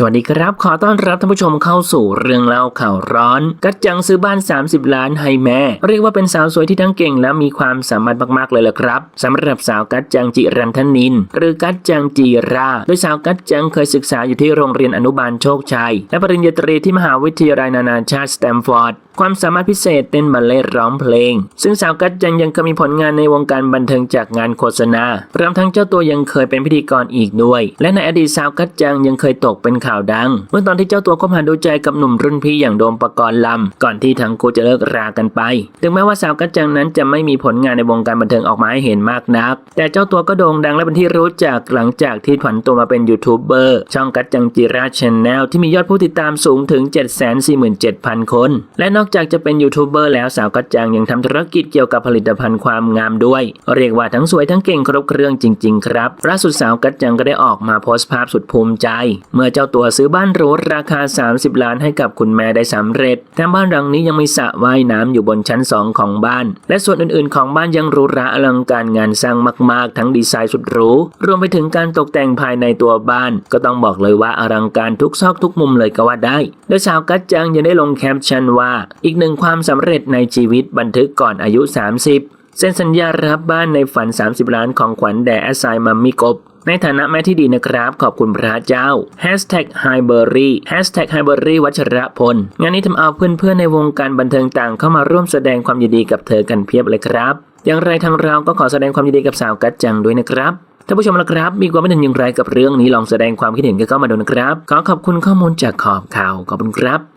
สวัสดีครับ ขอต้อนรับท่านผู้ชมเข้าสู่เรื่องเล่าข่าวร้อน กัจจังซื้อบ้าน 30 ล้านให้แม่ เรียกว่าเป็นสาวสวยที่ทั้งเก่งและมีความสามารถมากๆเลยละครับสำหรับสาวกัจจังจิรันทนิน หรือกัจจังจีรา โดยสาวกัจจังเคยศึกษาอยู่ที่โรงเรียนอนุบาลโชคชัย และปริญญาตรีที่มหาวิทยาลัยนานาชาติสแตมฟอร์ดความสามารถพิเศษเต้นบัลเล่ต์ร้องเพลง ซึ่งสาวกัจจังยังเคยมีผลงานในวงการบันเทิงจากงานโฆษณารวมทั้งเจ้าตัวยังเคยเป็นพิธีกรอีกด้วย และในอดีตสาวกัจจังยังเคยตกเป็นข่าวดัง เมื่อตอนที่เจ้าตัวคบหาดูใจกับหนุ่มรุ่นพี่อย่างโดมปกรณ์ลำ ก่อนที่ทั้งคู่จะเลิกรากันไป ถึงแม้ว่าสาวกัจจังนั้นจะไม่มีผลงานในวงการบันเทิงออกมาให้เห็นมากนัก แต่เจ้าตัวก็โด่งดังและเป็นที่รู้จักหลังจากที่ผันตัวมาเป็นยูทูบเบอร์ช่องกัจจังจิราชแนลที่มียอดผู้ติดตามสูงถึง 747,000 คน และนอกจากจะเป็นยูทูบเบอร์แล้วสาวกัจจังยังทำธุรกิจเกี่ยวกับผลิตภัณฑ์ความงามด้วย เรียกว่าทั้งสวยทั้งเก่งครบเครื่องจริง ๆ ครับล่าสุดสาวกัจจังก็ได้ออกมาโพสต์ภาพสุดภูมิใจ เมื่อเจ้าตัวัวซื้อบ้านรูราคา 30 ล้านให้กับคุณแม่ได้สำเร็จแถมบ้านหลังนี้ยังมีสระว่ายน้ำอยู่บนชั้น 2 ของบ้าน และส่วนอื่นๆ ของบ้านยังหรูหราอลังการงานสร้างมาก ๆ ทั้งดีไซน์สุดหรูรวมไปถึงการตกแต่งภายในตัวบ้าน ก็ต้องบอกเลยว่าอลังการทุกซอกทุกมุมเลยก็ว่าได้ โดยสาวกัจจังยังได้ลงแคปชั่นว่า อีกหนึ่งความสำเร็จในชีวิตบันทึกก่อนอายุ 30 เซ็นสัญญารับบ้านในฝัน 30 ล้านของขวัญแด่แอสไซมัมมี่กบในฐานะแม่ที่ดีนะครับ ขอบคุณพระเจ้า Hashtag h i b e r r y Hashtag h i b e r r y วัชรพล งานนี้ทำเอาเพื่อนๆในวงการบันเทิงต่างเข้ามาร่วมแสดงความยินดีกับเธอกันเพียบเลยครับ อย่างไรทางเราก็ขอแสดงความยินดีกับสาวกัจจังด้วยนะครับท่านผู้ชมละครับ มีความเห็นอย่างไรกับเรื่องนี้ลองแสดงความคิดเห็นกันเข้ามาดูนะครับ ขอขอบคุณข้อมูลจากขอบข่าวขอบคุณครับ